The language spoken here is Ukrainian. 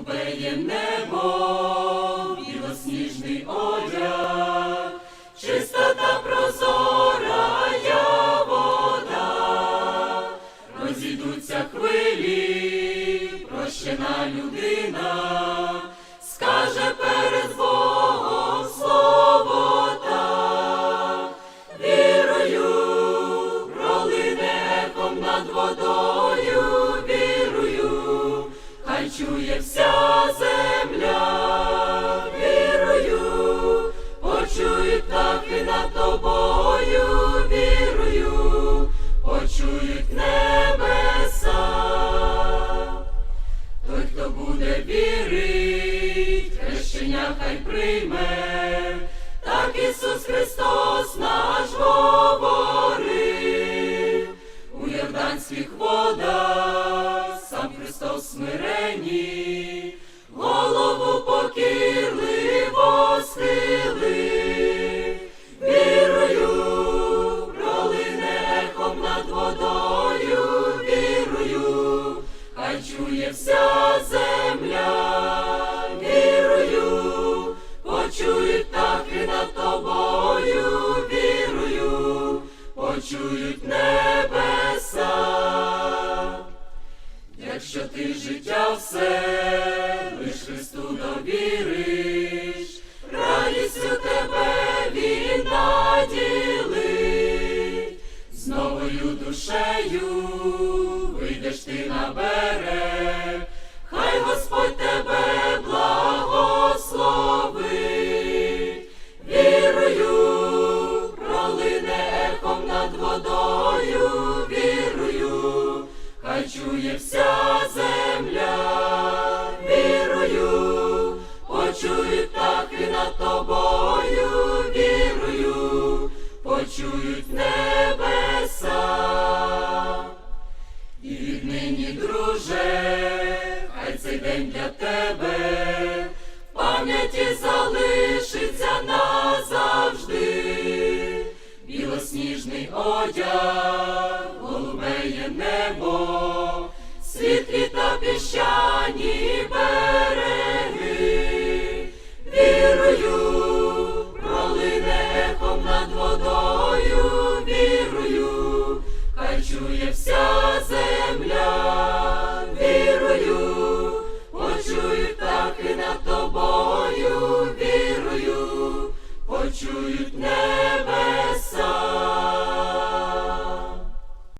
голубеє небо, білосніжний одяг, чиста та прозора вода, розійдуться хвилі, прощена людина, чує вся земля, вірую, почують птахи над тобою, вірую, почують небеса. Той, хто буде вірить, хрещення хай прийме, так Ісус Христос наш говорив, у Йорданських водах сам Христос смирені, почують небеса. Якщо ти життя все лиш Христу довіриш, радістю тебе він наділить, з новою душею вийдеш ти на берег, чує вся земля, вірую, почують птахи над тобою, вірую, почують небеса. І віднині, друже, хай цей день для тебе в пам'яті залишиться назавжди. Білосніжний одяг, сіє небо, світлі та піщані береги, вірую, пролине ехом над водою, вірую, хай чує вся земля, вірую, так і над тобою, вірую, почують небо.